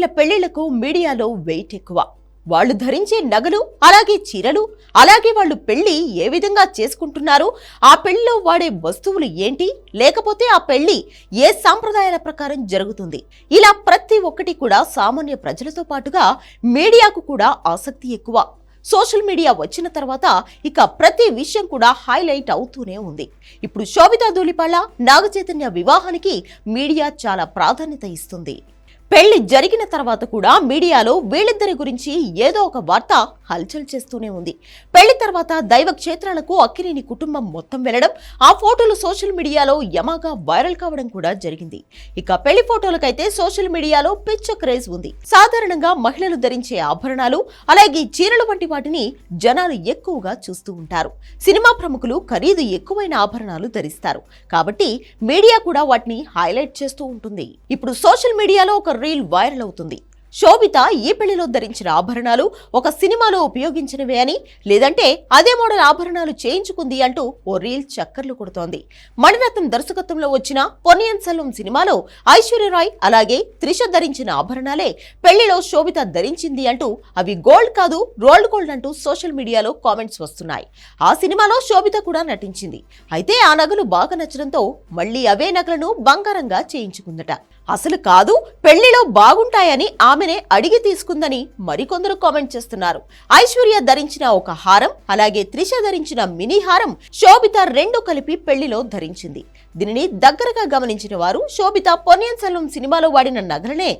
సెలబ్రిటీల పెళ్ళిళ్ళకు మీడియాలో వెయిట్ ఎక్కువ. వాళ్ళు ధరించే నగలు అలాగే చీరలు అలాగే వాళ్ళు పెళ్ళి ఏ విధంగా చేసుకుంటున్నారు ఆ పెళ్ళిలో వాడే వస్తువులు ఏంటి లేకపోతే ఆ పెళ్ళి ఏ సాంప్రదాయాల ప్రకారం జరుగుతుంది? ఇలా ప్రతి ఒక్కటి కూడా సామాన్య ప్రజలతో పాటుగా మీడియాకు కూడా ఆసక్తి ఎక్కువ. సోషల్ మీడియా వచ్చిన తర్వాత ఇక ప్రతి విషయం కూడా హైలైట్ అవుతూనే ఉంది. ఇప్పుడు శోభితా ధూళిపాళ నాగచైతన్య వివాహానికి మీడియా చాలా ప్రాధాన్యత ఇస్తుంది. పెళ్ళి జరిగిన తర్వాత కూడా మీడియాలో వీళ్ళిద్దరి గురించి ఏదో ఒక వార్త హల్చల్ చేస్తూనే ఉంది. పెళ్ళి తర్వాత దైవ క్షేత్రాలకు అక్కినేని కుటుంబం మొత్తం వెళ్ళడం ఆ ఫోటోలు సోషల్ మీడియాలో యమాగా వైరల్ కావడం కూడా జరిగింది. ఇక పెళ్ళి ఫోటోలకైతే సోషల్ మీడియాలో పిచ్చ క్రేజ్ ఉంది. సాధారణంగా మహిళలు ధరించే ఆభరణాలు అలాగే చీరలు వంటి వాటిని జనాలు ఎక్కువగా చూస్తూ ఉంటారు. సినిమా ప్రముఖులు ఖరీదు ఎక్కువైన ఆభరణాలు ధరిస్తారు. కాబట్టి మీడియా కూడా వాటిని హైలైట్ చేస్తూ ఉంటుంది. ఇప్పుడు సోషల్ మీడియాలో ఒక రీల్ వైరల్ అవుతుంది. శోభిత ఈ పెళ్ళిలో ధరించిన ఆభరణాలు ఒక సినిమాలో ఉపయోగించినవే అని లేదంటే అదే మోడల్ ఆభరణాలు చేయించుకుంది అంటూ ఓ రీల్ చక్కర్లు కొడుతోంది. మణిరత్నం దర్శకత్వంలో వచ్చిన పొన్నియన్ సెల్వం సినిమాలో ఐశ్వర్యరాయ్ అలాగే త్రిష ధరించిన ఆభరణాలే పెళ్ళిలో శోభిత ధరించింది అంటూ అవి గోల్డ్ కాదు రోల్డ్ గోల్డ్ అంటూ సోషల్ మీడియాలో కామెంట్స్ వస్తున్నాయి. ఆ సినిమాలో శోభిత కూడా నటించింది. అయితే ఆ నగలు బాగా నచ్చడంతో మళ్ళీ అవే నగలను బంగారంగా చేయించుకుందట. అసలు కాదు పెళ్ళిలో బాగుంటాయని ఆమెనే అడిగి తీసుకుందని మరికొందరు కామెంట్ చేస్తున్నారు. ఐశ్వర్య ధరించిన ఒక హారం అలాగే త్రిష ధరించిన మినీ హారం శోభిత రెండు కలిపి పెళ్ళిలో ధరించింది. దీనిని దగ్గరగా గమనించిన వారు శోభిత పొన్నియన్ సెల్వం సినిమాలో వాడిన నగలనే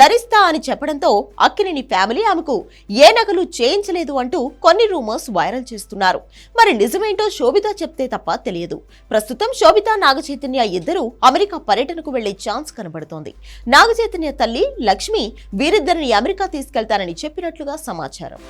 ధరిస్తా అని చెప్పడంతో అక్కినేని ఫ్యామిలీ ఆమెకు ఏ నగలు చేయించలేదు అంటూ కొన్ని రూమర్స్ వైరల్ చేస్తున్నారు. మరి నిజమేంటో శోభిత చెప్తే తప్ప తెలియదు. ప్రస్తుతం శోభిత నాగచైతన్య ఇద్దరు అమెరికా పర్యటనకు వెళ్ళే ఛాన్స్ కనబడుతోంది. నాగచైతన్య తల్లి లక్ష్మి వీరిద్దరిని అమెరికా తీసుకెళ్తానని చెప్పినట్లుగా సమాచారం.